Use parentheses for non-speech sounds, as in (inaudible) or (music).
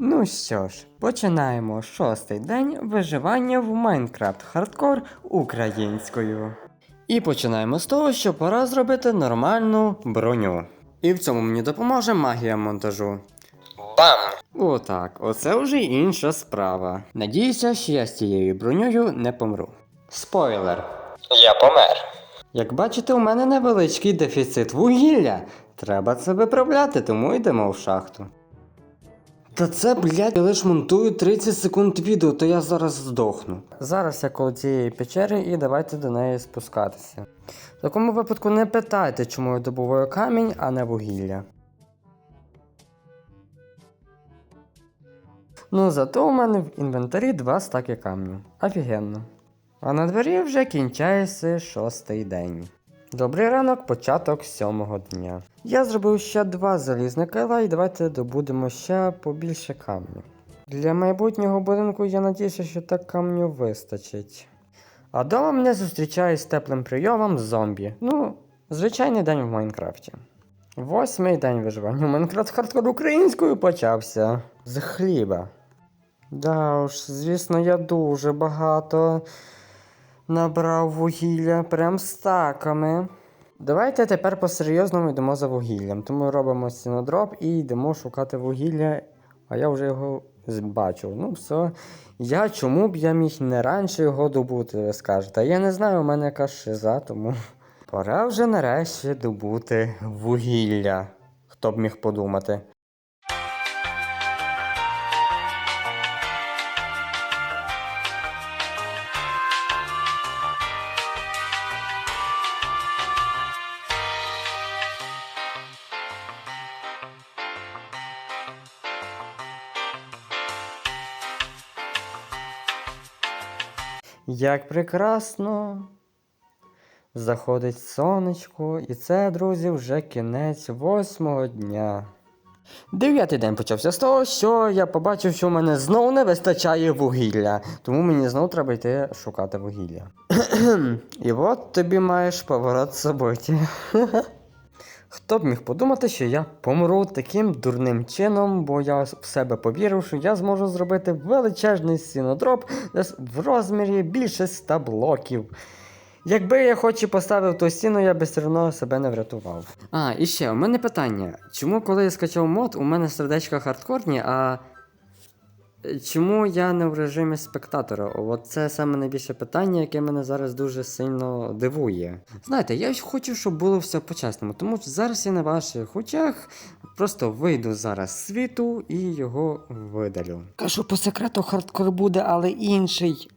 Ну що ж, починаємо шостий день виживання в Майнкрафт Хардкор українською. І починаємо з того, що пора зробити нормальну броню. І в цьому мені допоможе магія монтажу. Бам! Отак, оце вже інша справа. Надіюся, що я з цією броньою не помру. Спойлер. Я помер. Як бачите, у мене невеличкий дефіцит вугілля. Треба це виправляти, тому йдемо в шахту. Та це, блядь, я лиш монтую 30 секунд відео, то я зараз здохну. Зараз я коло цієї печери і давайте до неї спускатися. В такому випадку не питайте, чому я добуваю камінь, а не вугілля. Ну, зато у мене в інвентарі два стаки камню. Офігенно. А на дворі вже кінчається шостий день. Добрий ранок, початок сьомого дня. Я зробив ще два залізні кайла і давайте добудемо ще побільше камню. Для майбутнього будинку я надіюся, що так камню вистачить. А дома мене зустрічає з теплим прийомом зомбі. Ну, звичайний день в Майнкрафті. Восьмий день виживання Майнкрафт хардкор українською почався. З хліба. Да уж, звісно, я дуже багато набрав вугілля прям стаками. Давайте тепер по-серйозному йдемо за вугіллям. Тому робимо стінодроп і йдемо шукати вугілля, а я вже його бачив. Ну, все. Я чому б я міг не раніше його добути, ви скажете. Я не знаю, у мене якась шиза, тому пора вже нарешті добути вугілля. Хто б міг подумати. Як прекрасно. Заходить сонечко, і це, друзі, вже кінець восьмого дня. Дев'ятий день почався з того, що я побачив, що в мене знову не вистачає вугілля, тому мені знову треба йти шукати вугілля. (clears throat) І от тобі маєш поворот собиті. (laughs) Хто б міг подумати, що я помру таким дурним чином, бо я в себе повірив, що я зможу зробити величезний сінодроп десь в розмірі більше 100 блоків. Якби я хоч і поставив ту стіну, я би все одно себе не врятував. А, і ще, у мене питання. Чому, коли я скачав мод, у мене сердечка хардкорні, а чому я не в режимі спектатора? От це саме найбільше питання, яке мене зараз дуже сильно дивує. Знаєте, я хочу, щоб було все по-чесному, тому що зараз я на ваших очах просто вийду зараз світу і його видалю. Кажу, по секрету хардкор буде, але інший.